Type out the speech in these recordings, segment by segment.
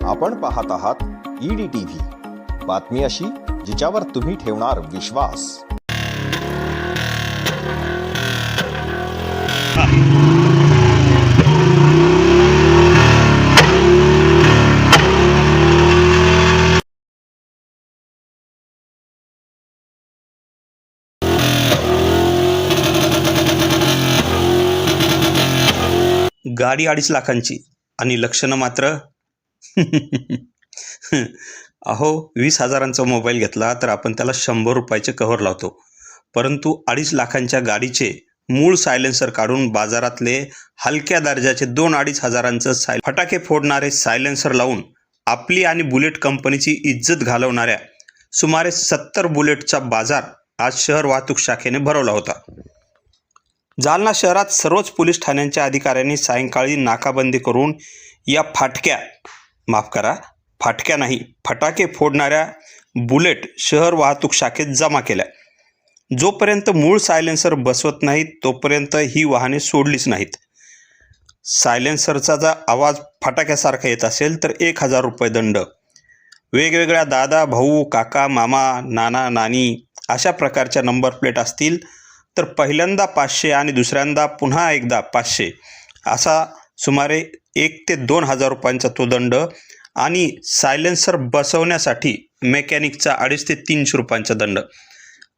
आपण पाहत आहात ईडी टीव्ही बातमी अशी जिच्यावर तुम्ही ठेवणार विश्वास. गाडी अडीच लाखांची आणि लक्षणं मात्र अहो वीस हजारांचा मोबाईल घेतला तर आपण त्याला शंभर रुपयाचे कव्हर लावतो. परंतु अडीच लाखांच्या गाडीचे मूळ सायलेन्सर काढून बाजारातले हलक्या दर्जाचे दोन अडीच हजारांचं साय फटाके फोडणारे सायलेन्सर लावून आपली आणि बुलेट कंपनीची इज्जत घालवणाऱ्या सुमारे सत्तर बुलेटचा बाजार आज शहर वाहतूक शाखेने भरवला होता. जालना शहरात सर्वच पोलीस ठाण्यांच्या अधिकाऱ्यांनी सायंकाळी नाकाबंदी करून या फाटक्या माफ करा फाटक्या नाही फटाके फोडणाऱ्या बुलेट शहर वाहतूक शाखेत जमा केल्या. जोपर्यंत मूळ सायलेन्सर बसवत नाहीत तोपर्यंत ही वाहने सोडलीच नाहीत. सायलेन्सरचा जर आवाज फटाक्यासारखा येत असेल तर एक हजार रुपये दंड. वेगवेगळ्या दादा भाऊ काका मामा नाना नानी अशा प्रकारच्या नंबर प्लेट असतील तर पहिल्यांदा पाचशे आणि दुसऱ्यांदा पुन्हा एकदा पाचशे असा सुमारे एक ते दोन हजार रुपयांचा तो दंड आणि सायलेन्सर बसवण्यासाठी मेकॅनिकचा अडीच ते तीनशे रुपयांचा दंड.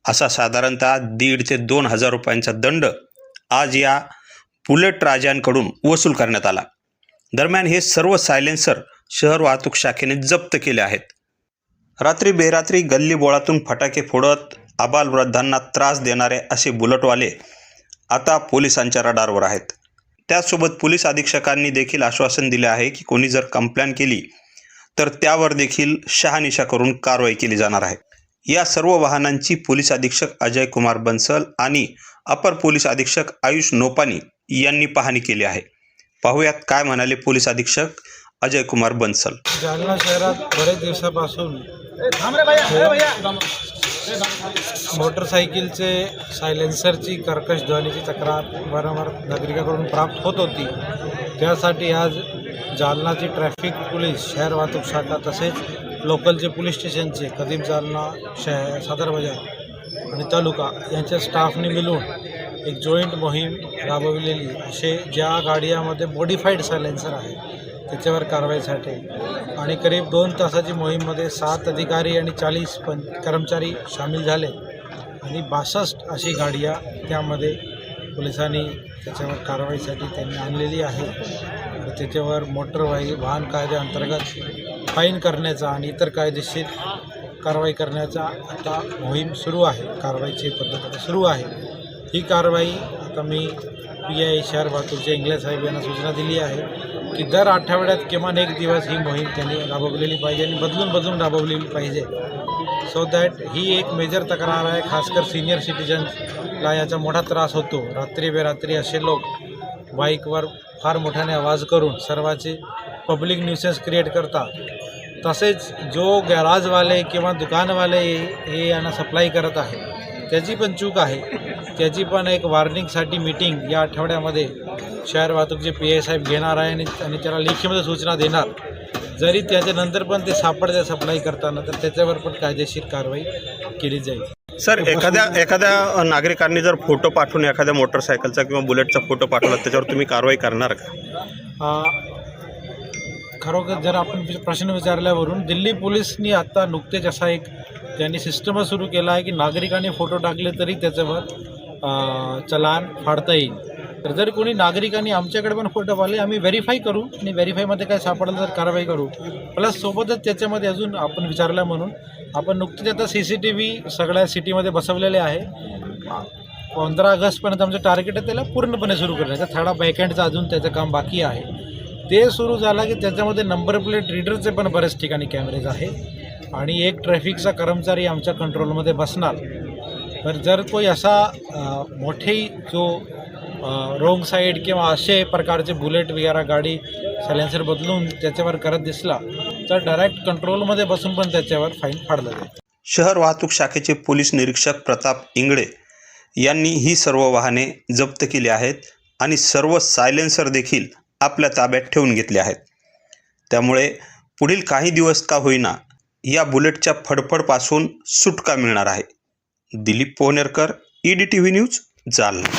असा साधारणतः दीड ते दोन हजार रुपयांचा दंड आज या बुलेट राजांकडून वसूल करण्यात आला. दरम्यान हे सर्व सायलेन्सर शहर वाहतूक शाखेने जप्त केले आहेत. रात्री बेरात्री गल्ली बोळातून फटाके फोडत आबालवृद्धांना त्रास देणारे असे बुलेटवाले आता पोलिसांच्या रडारवर आहेत. त्यासोबत पोलीस अधीक्षकांनी देखील आश्वासन दिले आहे की कोणी जर कंप्लेंट केली तर त्यावर देखील शहानिशा करून कारवाई केली जाणार आहे. या सर्व वाहनांची पोलीस अधीक्षक अजय कुमार बन्सल आणि अपर पोलीस अधीक्षक आयुष नोपानी यांनी पाहणी केली आहे. पाहूयात काय म्हणाले पोलीस अधीक्षक अजय कुमार बन्सल. जालना शहरात बरेच दिवसापासून मोटरसायकलचे सायलेन्सरची कर्कश ध्वनीची तक्रार वारंवार नागरिकाकडून प्राप्त होत होती. त्यासाठी आज जालनाची ट्रॅफिक पोलीस शहर वाहतूक शाखा तसेच लोकलचे पोलीस स्टेशनचे कदीम जालना शहर सदर बाजार आणि तालुका यांच्या स्टाफने मिळून एक जॉईंट मोहीम राबविलेली. असे ज्या गाड्यामध्ये मॉडिफाईड सायलेन्सर आहे त्याच्यावर कारवाईसाठी आणि करीब दोन तासाची मोहीममध्ये सात अधिकारी आणि चाळीस पं कर्मचारी सामील झाले. आणि बासष्ट अशी गाड्या त्यामध्ये पोलिसांनी त्याच्यावर कारवाईसाठी त्यांनी आणलेली आहे. त्याच्यावर मोटर वाही वाहन कायद्याअंतर्गत फाईन करण्याचा आणि इतर कायदेशीर कारवाई करण्याचा आता मोहीम सुरू आहे. कारवाईची पद्धत आता सुरू आहे. ही कारवाई आता मी पी आय शहर वाहतूकचे इंग्लज साहेब यांना सूचना दिली आहे की दर आठवड्यात किमान एक दिवस ही मोहीम त्यांनी राबवलेली पाहिजे आणि बदलून बदलून राबवलेली पाहिजे. सो दॅट ही एक मेजर तक्रार आहे खासकर सिनियर सिटीजनला याचा मोठा त्रास होतो. रात्री बेरात्री असे लोक बाईकवर फार मोठ्याने आवाज करून सर्वांचे पब्लिक न्यूसेन्स क्रिएट करतात. तसेच जो गॅराजवाले किंवा दुकानवाले हे यांना सप्लाय करत आहे त्याची पण चूक आहे. त्याची पण एक वॉर्निंगसाठी मीटिंग या आठवड्यामध्ये शहर वाहतूकचे पी आय साहेब घेणार आहे आणि आणि त्याला लेखीमध्ये सूचना देणार. जरी त्याच्यानंतर पण ते सापडते सप्लाय करताना तर त्याच्यावर पण कायदेशीर कारवाई केली जाईल. सर एखाद्या एखाद्या नागरिकांनी जर फोटो पाठवून एखाद्या मोटरसायकलचा किंवा बुलेटचा फोटो पाठवला त्याच्यावर तुम्ही कारवाई करणार का? खरोखर जर आपण प्रश्न विचारल्यावरून दिल्ली पोलिसनी आत्ता नुकतेच असा एक त्यांनी सिस्टमच सुरू केला आहे की नागरिकांनी फोटो टाकले तरी त्याच्यावर चलान फाडता येईल. तर जर कोणी नागरिकांनी आमच्याकडे पण फोटो पाहिले आम्ही व्हेरीफाय करू आणि व्हेरीफायमध्ये काय सापडलं तर कारवाई करू. प्लस सोबतच त्याच्यामध्ये अजून आपण विचारलं म्हणून आपण नुकतेच आता सी सी टी व्ही सगळ्या सिटीमध्ये बसवलेले आहे. पंधरा ऑगस्टपर्यंत आमचं टार्गेट आहे त्याला पूर्णपणे सुरू करण्याचं. थोडा बॅकएंडचं अजून त्याचं काम बाकी आहे. ते सुरू झालं की त्याच्यामध्ये नंबर प्लेट रीडरचे पण बऱ्याच ठिकाणी कॅमेरेज आहे आणि एक ट्रॅफिकचा कर्मचारी आमच्या कंट्रोलमध्ये बसणार. तर जर कोई असा मोठे जो रोंग साईड किंवा असे प्रकारचे बुलेट वगैरे गाडी सायलेन्सर बदलून त्याच्यावर करत दिसला तर डायरेक्ट कंट्रोलमध्ये बसून पण त्याच्यावर फाईन फाडलं जाईल. शहर वाहतूक शाखेचे पोलीस निरीक्षक प्रताप इंगळे यांनी ही सर्व वाहने जप्त केली आहेत आणि सर्व सायलेन्सर देखील आपल्या ताब्यात ठेवून घेतले आहेत. त्यामुळे पुढील काही दिवस का होईना या बुलेटच्या फडफडपासून सुटका मिळणार आहे. Dilip Pohanerkar E D T V news Jalna.